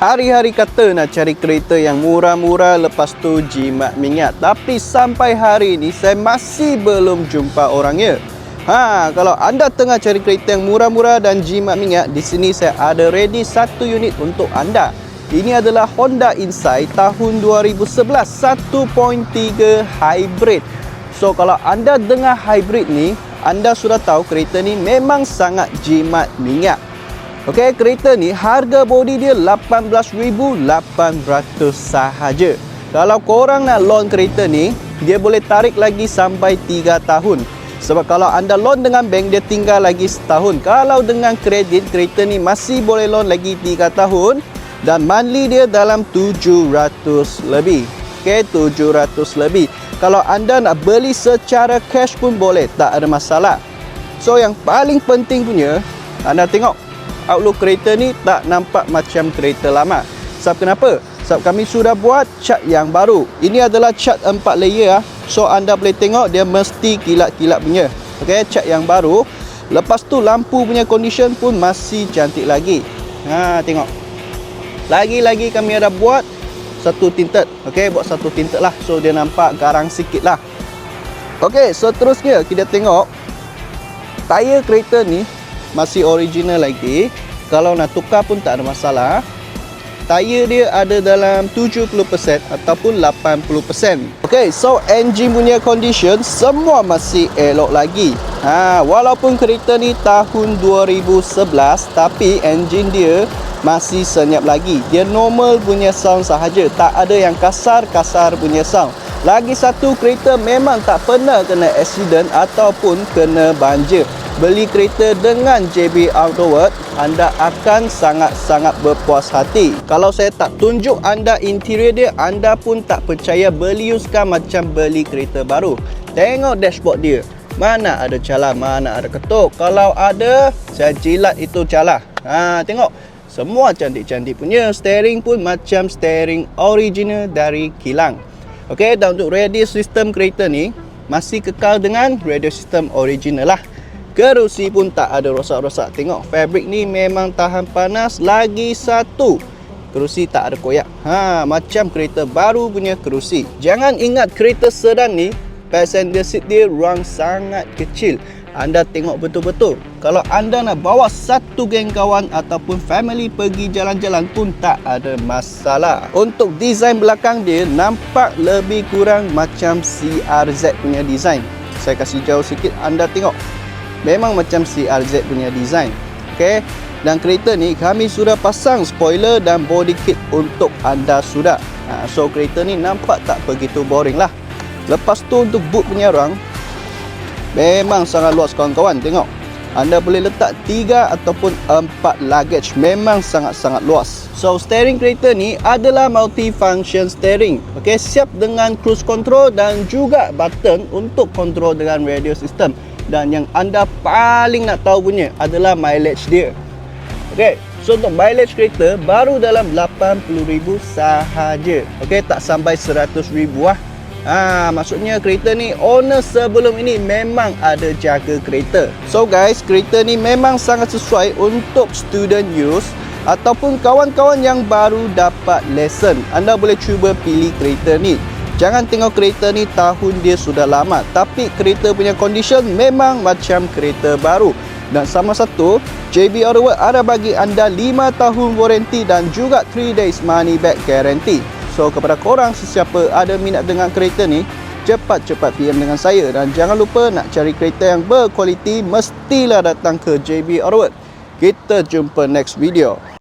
Hari-hari kata nak cari kereta yang murah-murah lepas tu jimat minyak. Tapi sampai hari ini saya masih belum jumpa orangnya. Ha, kalau anda tengah cari kereta yang murah-murah dan jimat minyak, di sini saya ada ready satu unit untuk anda. Ini adalah Honda Insight tahun 2011 1.3 hybrid. So kalau anda dengar hybrid ni, anda sudah tahu kereta ni memang sangat jimat minyak. Okey, kereta ni harga bodi dia 18,800 sahaja. Kalau korang nak loan kereta ni, dia boleh tarik lagi sampai 3 tahun. Sebab kalau anda loan dengan bank, dia tinggal lagi setahun. Kalau dengan kredit, kereta ni masih boleh loan lagi 3 tahun. Dan monthly dia dalam 700 lebih. Okey, 700 lebih. Kalau anda nak beli secara cash pun boleh, tak ada masalah. So yang paling penting punya, anda tengok outlook kereta ni tak nampak macam kereta lama. Sebab kenapa? Sebab kami sudah buat cat yang baru. Ini adalah cat 4 layer ah. So anda boleh tengok dia mesti kilat-kilat punya. Okey, cat yang baru. Lepas tu lampu punya condition pun masih cantik lagi. Ha, tengok. Lagi-lagi kami ada buat satu tinted. Okey, buat satu tinted lah. So dia nampak garang sikit lah. Okey, seterusnya kita tengok tayar kereta ni masih original lagi. Kalau nak tukar pun tak ada masalah. Tayar dia ada dalam 70% ataupun 80% ok so engine punya condition semua masih elok lagi. Ha, walaupun kereta ni tahun 2011 tapi engine dia masih senyap lagi. Dia normal punya sound sahaja. Tak ada yang kasar-kasar punya sound. Lagi satu kereta memang tak pernah kena accident ataupun kena banjir beli kereta dengan JB Autoworld, anda akan sangat-sangat berpuas hati. Kalau saya tak tunjuk anda interior dia, anda pun tak percaya beli uskan macam beli kereta baru. Tengok dashboard dia. Mana ada calar, mana ada ketuk. Kalau ada, saya jilat itu calar. Ha, tengok. Semua cantik-cantik punya. Steering pun macam steering original dari kilang. Okey, dan untuk radio system kereta ni, masih kekal dengan radio system original lah. Kerusi pun tak ada rosak-rosak. Tengok fabric ni memang tahan panas lagi satu. Kerusi tak ada koyak. Ha, macam kereta baru punya kerusi. Jangan ingat kereta sedan ni passenger seat dia ruang sangat kecil. Anda tengok betul-betul. Kalau anda nak bawa satu geng kawan ataupun family pergi jalan-jalan pun tak ada masalah. Untuk design belakang dia nampak lebih kurang macam CRZ punya design. Saya kasih jauh sikit anda tengok memang macam CRZ punya design. Ok dan kereta ni kami sudah pasang spoiler dan body kit untuk anda sudah. Ha, so kereta ni nampak tak begitu boring lah. Lepas tu untuk boot punya ruang memang sangat luas kawan-kawan. Tengok. Anda boleh letak 3 ataupun 4 luggage. Memang sangat-sangat luas. So steering kereta ni adalah multi-function steering. Ok siap dengan cruise control dan juga button untuk control dengan radio system dan yang anda paling nak tahu punya adalah mileage dia. Okey, so untuk mileage kereta baru dalam 80,000 sahaja. Okey, tak sampai 100,000 lah. Ha, maksudnya kereta ni owner sebelum ini memang ada jaga kereta. So guys, kereta ni memang sangat sesuai untuk student use ataupun kawan-kawan yang baru dapat lesson. Anda boleh cuba pilih kereta ni. Jangan tengok kereta ni tahun dia sudah lama. Tapi kereta punya condition memang macam kereta baru. Dan sama satu JB Autoworld ada bagi anda 5 tahun warranty dan juga 3 days money back guarantee. So kepada korang sesiapa ada minat dengan kereta ni Cepat-cepat PM dengan saya. Dan jangan lupa nak cari kereta yang berkualiti Mestilah datang ke JB Autoworld Kita jumpa next video